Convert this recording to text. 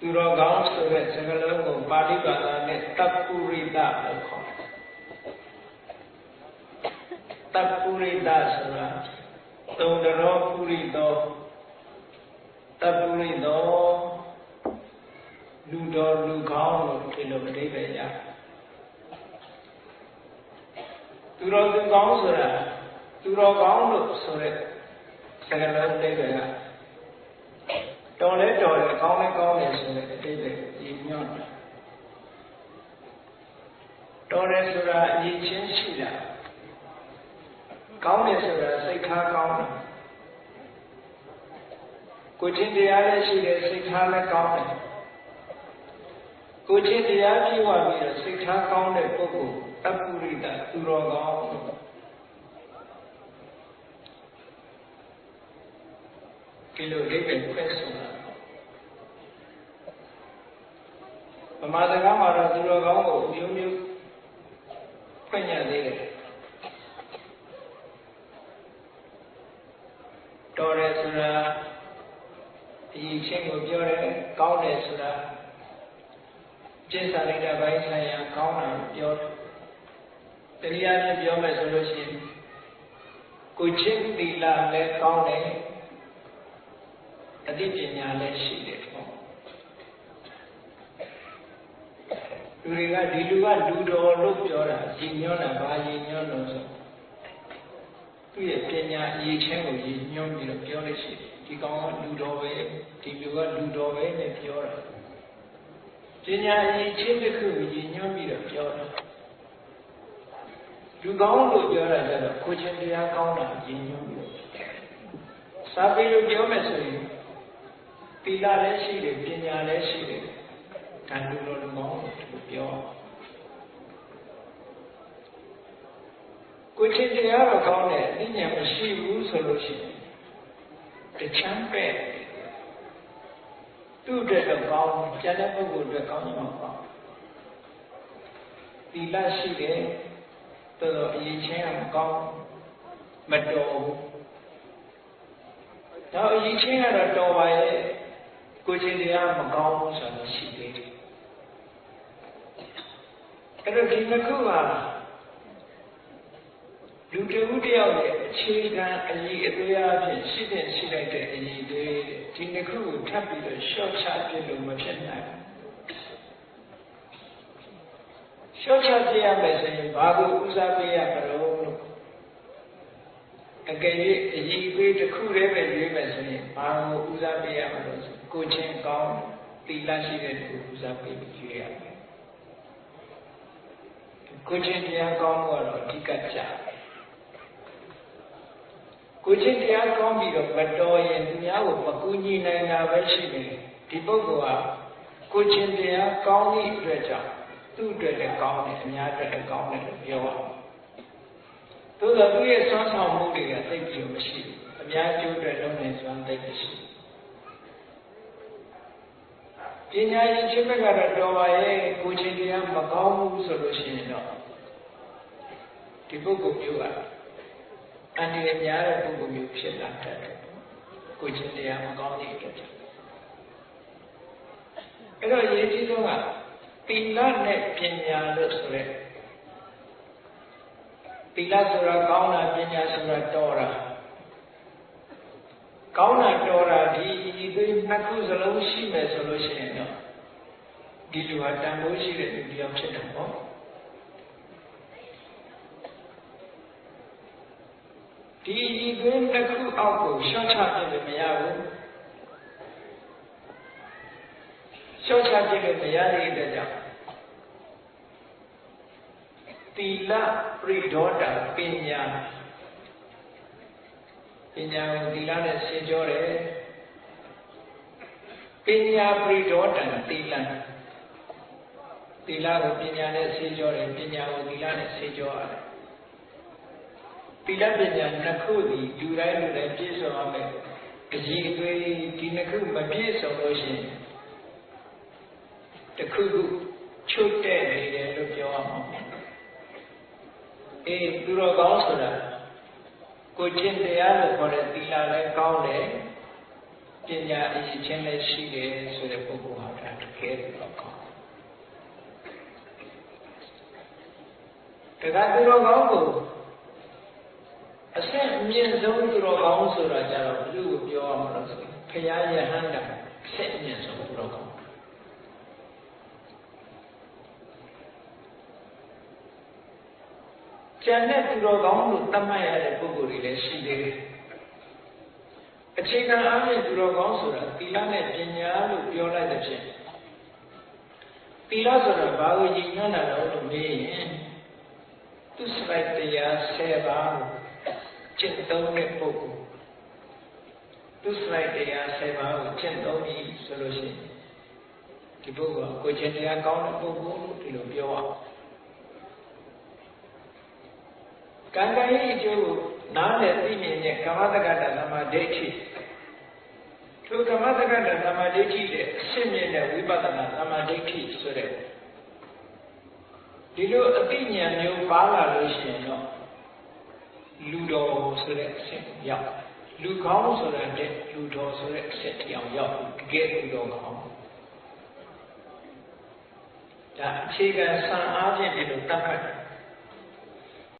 သူတော်ကောင်းဆိုတဲ့စကားလုံးကိုပါဠိဘာသာနဲ့တပ်ပုရိသလို့ခေါ်တယ်တပ်ပုရိသဆိုတာသုံးတော်ပုရိသောတပ်ပုရိသောလူတော်လူကောင်းလို့ဒီလိုအဓိပ္ပာယ်ရသူတော်သူကောင်းဆိုတာသူတော်ကောင်းလို့ဆိုတဲ့စကားလုံးအဓိပ္ပာယ်က တော်လဲတော်တယ်ကောင်းလဲကောင်းတယ်ဆိုတဲ့အတိတ်ပဲဒီညွှန်တာတော်တယ်ဆိုတာအရေးချင်းရှိတာကောင်းတယ်ဆိုတာစိတ်ထားကောင်းတာကိုချင်းတရားလည်းရှိတယ်စိတ်ထားလည်းကောင်းတယ်ကိုချင်းတရားပြည့်ဝပြီးတော့စိတ်ထားကောင်းတဲ့ပုဂ္ဂိုလ်အပုရိသသူတော်ကောင်းဒီလိုအိဗယ်ဖက်ဆိုတာ ဗမာစကားမှာတော့သူတော်ကောင်းကိုမျိုးမျိုးဖွင့်ရသေးတယ်တော်တယ်ဆိုတာဒီချင်းကိုပြောတယ်ကောင်းတယ်ဆိုတာကျင့်စာလိုက်တဲ့ဘိုင်းဆိုင်ရာကောင်းတာပြောတယ်တရားနဲ့ပြောမယ်ဆိုလို့ရှိရင်ကိုချင်းသီလလည်းကောင်းတယ်အသိပညာလည်းရှိတယ်ပေါ့ လူတွေကဒီလူကလူတော်လို့ပြောတာရည်ညွှန်းတာဘာရည်ညွှန်းလို့ဆိုသူ့ရဲ့ပညာအရေးချင်းကိုရည်ညွှန်းပြီးတော့ပြောလို့ရှိတယ်ဒီကောင်ကလူတော်ပဲဒီလူကလူတော်ပဲနဲ့ပြောတာပညာအရေးချင်းတစ်ခုကိုရည်ညွှန်းပြီးတော့ပြောတာလူကောင်းလို့ပြောတာကြတော့ကိုချင်းတရားကောင်းတာရည်ညွှန်းပြီးစာပေလို့ပြောမယ်ဆိုရင်သီလလည်းရှိတယ်ပညာလည်းရှိတယ် တန်တူတော်လူကောင်းလို့ပြောကိုချင်းတရားတော့ကောင်းတယ်အဉာဏ်မရှိဘူးဆိုလို့ရှိရင်တချမ်းပဲ့သူ့အတွက်တော့ကောင်းကျန်တဲ့ပုဂ္ဂိုလ်အတွက်ကောင်းမှာပေါ့သီလရှိတယ်တော်တော်အရေးချင်းအောင်ကောင်းမတော်ဘူးတော့အရေးချင်းကတော့တော်ပါရဲ့ကိုချင်းတရားမကောင်းဘူးဆိုတော့ရှိသေးတယ် အဲ့တော့ဒီနှစ်ခုဟာလူတဦးတယောက်ရဲ့အခြေခံအရေးအသေးအဖြစ်ရှိတဲ့ရှိလိုက်တဲ့အရေးတွေဒီနှစ်ခုကိုထပ်ပြီးတော့ရှော့ချပြလို့မဖြစ်နိုင်ရှော့ချပြရမယ်ဆိုရင်ဘာကိုဦးစားပေးရမလို့အကယ်၍အရေးပေးတစ်ခုတည်းပဲရွေးမယ်ဆိုရင်ဘာကိုဦးစားပေးရမလို့ကိုချင်းကောင်းသီလရှိတဲ့သူဦးစားပေးပြီးရွေးရမယ် ကိုချင်းတရားကောင်းတော့အဓိကကြကိုချင်းတရားကောင်းပြီးတော့မတော်ရင်သူများကိုမကူညီနိုင်တာပဲရှိတယ်ဒီပုဂ္ဂိုလ်ဟာကိုချင်းတရားကောင်းသည့်အတွက်ကြောင့်သူ့အတွက်လည်းကောင်းတယ်အများအတွက်လည်းကောင်းတယ်လို့ပြောရအောင်သို့သောသူရဲ့ဆွမ်းဆောင်မှုတွေကသိပြီးမရှိဘူးအများကျိုးအတွက်လုံးနေစွမ်းသိမရှိပညာရင်ချင်းဘက်ကတော့တော်ပါရဲ့ကိုချင်းတရားမကောင်းဘူးဆိုလို့ရှိရင်တော့ ဒီပုဂ္ဂိုလ်မျိုးကအန္တရာယ်များတဲ့ပုဂ္ဂိုလ်မျိုးဖြစ်လာတတ်တယ်ကိုချင်းတရားမကောင်းတဲ့အတွက်ကြောင့်အဲ့တော့ရေးကြီးဆုံးကသီလနဲ့ပညာလို့ဆိုရဲသီလဆိုတာကောင်းတာပညာဆိုတာတော်တာကောင်းတာတော်တာဒီဒီနှစ်ခုစလုံးရှိမယ်ဆိုလို့ရှိရင်တော့ဒီလူဟာတန်ဖိုးရှိတဲ့လူတစ်ယောက်ဖြစ်တယ်ပေါ့ ဒီဒီသွင်းတစ်ခုအောက်ကိုရှော့ချပြလို့မရဘူးရှော့ချပြလို့မရတဲ့အတွက်ကြောင့်သီလပရိဒေါတာပညာပညာကိုသီလနဲ့ရှင်းကြောတယ်ပညာပရိဒေါတံသီလသီလကိုပညာနဲ့ရှင်းကြောတယ်ပညာကိုသီလနဲ့ရှင်းကြောရတယ် သီလပညာနှစ်ခုသည်လူတိုင်းလူတိုင်းပြည့်စုံရမယ်အကြီးအသေးဒီနှစ်ခုမပြည့်စုံလို့ရှိရင်တစ်ခုခုချုပ်တဲ့နေတယ်လို့ပြောရမှာအေးသူတော်ကောင်းဆိုတာကိုကျင့်တရားလို့ခေါ်တဲ့သီလလည်းကောင်းတယ်ပညာအရေးချင်းလည်းရှိတယ်ဆိုတဲ့ပုဂ္ဂိုလ်ဟာဒါတကယ်တော့ကောင်းတခါသူတော်ကောင်းကိုအဆင့်အ မြင့်ဆုံးသူတော်ကောင်းဆိုတာကြတော့ဘုလူကိုပြောရမှာလို့ဆိုဖရာယဟန္တာအဆင့်အမြင့်ဆုံးသူတော်ကောင်းကျန်တဲ့သူတော်ကောင်းလို့သတ်မှတ်ရတဲ့ပုဂ္ဂိုလ်တွေလည်းရှိသေးတယ်အခြေခံအားဖြင့်သူတော်ကောင်းဆိုတာသီလနဲ့ပညာလို့ပြောလိုက်တဲ့ဖြင့်သီလဆိုတာဘာကိုရည်ညွှန်းတာလဲလို့မေးရင်သူစရိုက်တရား10ပါးကို ကျင့်သုံးတဲ့ပုဂ္ဂိုလ်သူစရိုက်တရား10ပါးကိုကျင့်သုံးပြီဆိုလို့ရှိရင်ဒီပုဂ္ဂိုလ်ကကိုယ်ကျင့်တရားကောင်းတဲ့ပုဂ္ဂိုလ်လို့ဒီလိုပြောအောင်ကံကံရဲ့အကျိုးကိုနားလည်သိမြင်တဲ့ကမ္မတက္ကတာသမာဓိဋ္ဌိထိုကမ္မတက္ကတာသမာဓိဋ္ဌိရဲ့အရှင်းမြင်တဲ့ဝိပဿနာသမာဓိဋ္ဌိဆိုတဲ့ဒီလိုအသိဉာဏ်မျိုးပါလာလို့ရှိရင်တော့ လူတော်ဆိုတဲ့အဆင့်ရောက်လူကောင်းဆိုတဲ့လူတော်ဆိုတဲ့အဆင့်တရားရောက်တကယ်လူတော်ကောင်းဒါအခြေခံစံအားဖြင့်ဒီလိုတတ်မှတ်